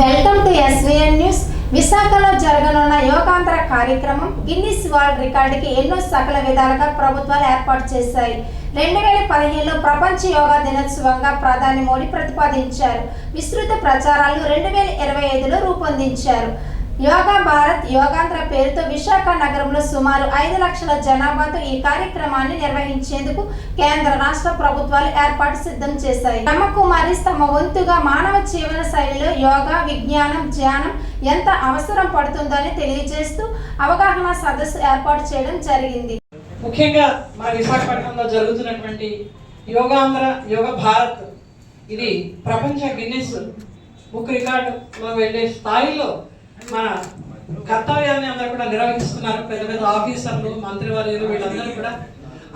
Welcome to SVN news విశాఖలో జరగనున్న యోగాంతర కార్యక్రమం గిన్నిస్ వరల్డ్ రికార్డుకి ఎన్నో సకల విధాలుగా ప్రభుత్వాలు ఏర్పాటు చేశాయి. రెండు వేల పదిహేనులో ప్రపంచ యోగా దినోత్సవంగా ప్రధాని మోడీ ప్రతిపాదించారు. విస్తృత ప్రచారాలు రెండు వేల ఇరవై ఐదులో రూపొందించారు. యోగా భారత్ యోగాంధ్ర పేరుతో విశాఖ నగరంలో సుమారు ఐదు లక్షల జనాభాతో ఈ కార్యక్రమాన్ని నిర్వహించేందుకు కేంద్ర రాష్ట్ర ప్రభుత్వాలు ఏర్పాటు సిద్ధం చేశాయి. బ్రహ్మకుమారి తమ వంతుగా మానవ జీవన శైలిలో యోగా విజ్ఞానం ధ్యానం ఎంత అవసరం పడుతుందని తెలియజేస్తూ అవగాహన సదస్సు ఏర్పాటు చేయడం జరిగింది. ముఖ్యంగా మన విశాఖపట్నంలో జరుగుతున్నటువంటి యోగాంధ్ర యోగ భారత్ ఇది ప్రపంచ గిన్నెస్ బుక్ రికార్డులో వెళ్ళే స్థాయిలో మన కర్తవ్యాన్ని అందరూ కూడా నిర్వహిస్తున్నారు. పెద్ద పెద్ద ఆఫీసర్లు మంత్రివర్యులు వీళ్ళందరూ కూడా.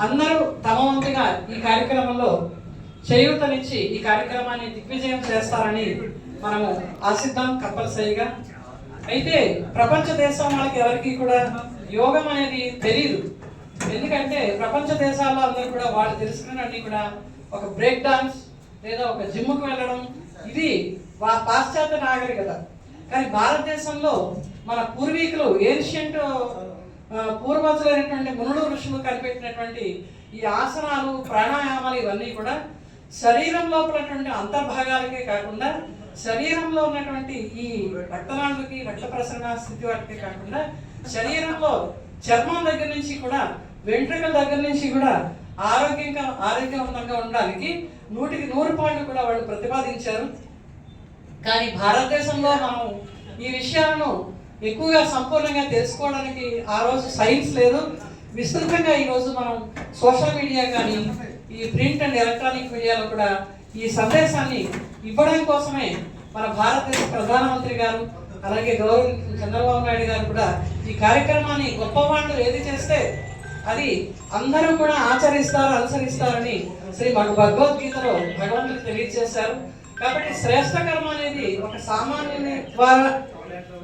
అందరూ తమ వంతుగా ఈ కార్యక్రమంలో చేయూతనిచ్చి ఈ కార్యక్రమాన్ని దిగ్విజయం చేస్తారని మనము ఆశిద్దాం కంపల్సరీగా. అయితే ప్రపంచ దేశం వాళ్ళకి ఎవరికి కూడా యోగం అనేది తెలియదు ఎందుకంటే ప్రపంచ దేశాల్లో అందరూ కూడా వాళ్ళు తెలుసుకున్నవన్నీ కూడా ఒక బ్రేక్ డాన్స్ లేదా ఒక జిమ్కు వెళ్ళడం ఇది వా- పాశ్చాత్య నాగరికత. కానీ భారతదేశంలో మన పూర్వీకులు ఏన్షియంట్ పూర్వజులైనటువంటి మునుడు ఋషులు కనిపెట్టినటువంటి ఈ ఆసనాలు ప్రాణాయామాలు ఇవన్నీ కూడా శరీరం లోపలటువంటి అంతర్భాగాలకే కాకుండా శరీరంలో ఉన్నటువంటి ఈ రక్తనాళులకి రక్త ప్రసరణ స్థితి వాటికే కాకుండా శరీరంలో చర్మం దగ్గర నుంచి కూడా వెంట్రుకల దగ్గర నుంచి కూడా ఆరోగ్యంగా ఆరోగ్యవంతంగా ఉండడానికి నూటికి నూరు పాయింట్లు కూడా వాళ్ళు ప్రతిపాదించారు. కానీ భారతదేశంలో మనం ఈ విషయాలను ఎక్కువగా సంపూర్ణంగా తెలుసుకోవడానికి ఆ రోజు సైన్స్ లేదు. విస్తృతంగా ఈరోజు మనం సోషల్ మీడియా కానీ ఈ ప్రింట్ అండ్ ఎలక్ట్రానిక్ మీడియాలో కూడా ఈ సందేశాన్ని ఇవ్వడం కోసమే మన భారతదేశ ప్రధానమంత్రి గారు అలాగే గౌరవ చంద్రబాబు నాయుడు గారు కూడా ఈ కార్యక్రమాన్ని గొప్పవాళ్ళు ఏది చేస్తే అది అందరూ కూడా ఆచరిస్తారు అనుసరిస్తారని శ్రీ మన భగవద్గీతలో భగవంతుడు తెలియజేశారు. కాబట్టి శ్రేష్ట కర్మ అనేది ఒక సామాన్యుని ద్వారా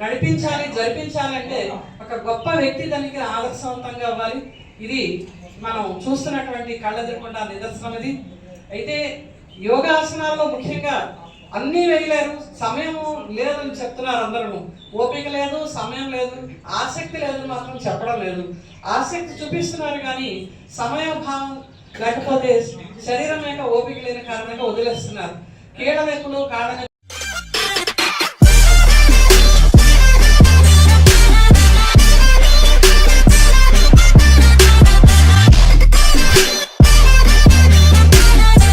నడిపించాలి జరిపించాలంటే ఒక గొప్ప వ్యక్తి దానికి ఆదర్శవంతంగా అవ్వాలి. ఇది మనం చూస్తున్నటువంటి కళ్ళెదురకుండా నిదర్శనం ఇది. అయితే యోగాసనాల్లో ముఖ్యంగా అన్నీ వేయలేరు సమయం లేదని చెప్తున్నారు అందరూ. ఓపిక లేదు సమయం లేదు ఆసక్తి లేదని మాత్రం చెప్పడం లేదు. ఆసక్తి చూపిస్తున్నారు కానీ సమయభావం లేకపోతే శరీరం యొక్క ఓపిక లేని కారణంగా వదిలేస్తున్నారు. కీళ్ళ నొప్పులు